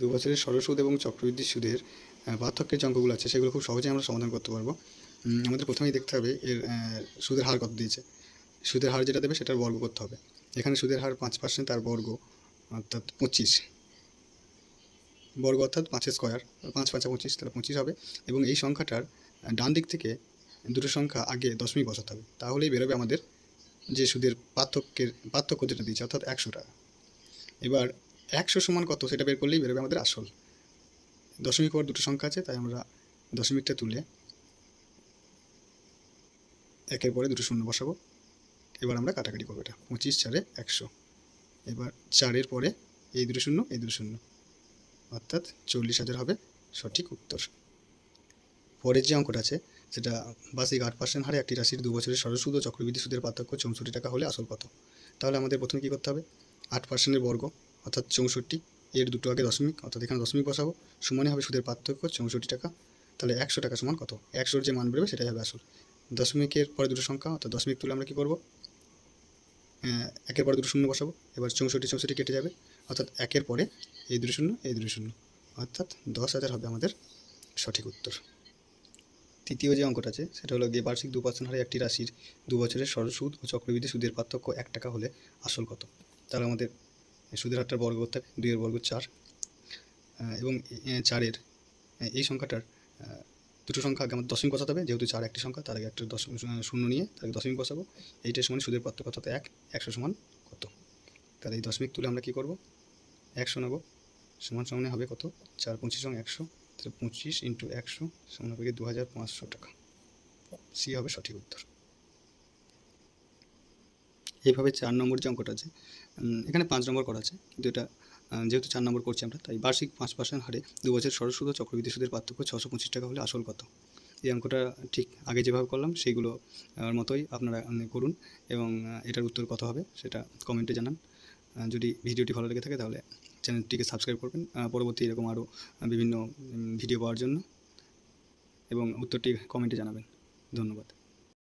দু বছরের সরল সুদ এবং চক্রবৃদ্ধি সুদের পার্থক্যের যে অঙ্কগুলো আছে, সেগুলো খুব সহজেই আমরা সমাধান করতে পারব। আমাদের প্রথমেই দেখতে হবে এর সুদের হার কত দিয়েছে। সুদের হার যেটা দেবে সেটার বর্গ করতে হবে। এখানে সুদের হার পাঁচ পার্সেন্ট তার বর্গ অর্থাৎ পঁচিশ। বর্গ অর্থাৎ পাঁচের স্কোয়ার পাঁচ পাঁচা পঁচিশ, তাহলে পঁচিশ হবে। এবং এই সংখ্যাটার ডান দিক থেকে দুটো সংখ্যা আগে দশমিক বসাতে হবে। তাহলেই বেরোবে আমাদের যে সুদের পার্থক্যের, পার্থক্য যেটা দিয়েছে, অর্থাৎ একশো টাকা এবার একশো সমান কত? সেটা বের করলেই বেরোবে আমাদের আসল। দশমিক পর দুটো সংখ্যা আছে, তাই আমরা দশমিকটা তুলে একের পরে দুটো শূন্য বসাবো। এবার আমরা কাটাকাটি করব এটা। পঁচিশ চারে একশো। এবার চারের পরে এই দুটো শূন্য, এই দুটো শূন্য। অর্থাৎ চল্লিশ হাজার হবে সঠিক উত্তর। পরের যে অঙ্কটা আছে, সেটা বার্ষিক আট পার্সেন্ট হারে একটি রাশির দু বছরের সরল সুদ ও চক্রবৃদ্ধি সুদের পার্থক্য চৌষট্টি টাকা হলে আসল কত? তাহলে আমাদের প্রথমে কী করতে হবে? আট পার্সেন্টের বর্গ। অর্থাৎ চৌষট্টি, এর দুটো আগে দশমিক, অর্থাৎ এখানে দশমিক বসাবো। সমানে হবে সুদের পার্থক্য চৌষট্টি টাকা। তাহলে একশো টাকা সমান কত? একশোর যে মান বেরোবে সেটাই হবে আসল। দশমিকের পরে দুটো সংখ্যা, অর্থাৎ দশমিক তুলে আমরা কী করব? একের পরে দুটো শূন্য বসাবো। এবার চৌষট্টি চৌষট্টি কেটে যাবে। অর্থাৎ একের পরে এই দুটো শূন্য, এই দুটো শূন্য। অর্থাৎ দশ হাজার হবে আমাদের সঠিক উত্তর। তৃতীয় যে অঙ্কটা আছে, সেটা হলো গিয়ে বার্ষিক দু পার্সেন্ট হারে একটি রাশির দু বছরের সরল সুদ ও চক্রবৃদ্ধি সুদের পার্থক্য এক টাকা হলে আসল কত? তাহলে আমাদের সুদের হারটার বর্গ করতে হবে দুইয়ের বর্গ চার। এবং চারের এই সংখ্যাটার দুটো সংখ্যা আগে আমাদের দশমিক বসাতে হবে। যেহেতু চার একটি সংখ্যা তার আগে একটা আহ, শূন্য নিয়ে তার দশমিক বসাবো। এইটার সমান সুদের পার্থক্য অর্থাৎ এক একশো সমান কত? তাহলে এই দশমিক তুলে আমরা কী করব? একশো নেব। সমান সমানে হবে কত? চার পঁচিশ সঙ্গে একশো। তাহলে পঁচিশ ইন্টু একশো সমান হবে দু হাজার পাঁচশো টাকা। সি হবে সঠিক উত্তর। এইভাবে চার নম্বর যে অঙ্কটা আছে এখানে পাঁচ নম্বর করা আছে। কিন্তু এটা যেহেতু চার নম্বর করছি আমরা, তাই বার্ষিক পাঁচ পার্সেন্ট হারে দু বছর ও চক্রবৃদ্ধি সুদের পার্থক্য ছশো পঁচিশ টাকা হলে আসল কত? এই অঙ্কটা ঠিক আগে যেভাবে করলাম, সেইগুলো মতোই আপনারা করুন এবং এটার উত্তর কত হবে সেটা কমেন্টে জানান। যদি ভিডিওটি ভালো লেগে থাকে তাহলে চ্যানেলটিকে সাবস্ক্রাইব করবেন পরবর্তী এরকম আরও বিভিন্ন ভিডিও পাওয়ার জন্য এবং উত্তরটি কমেন্টে জানাবেন। ধন্যবাদ।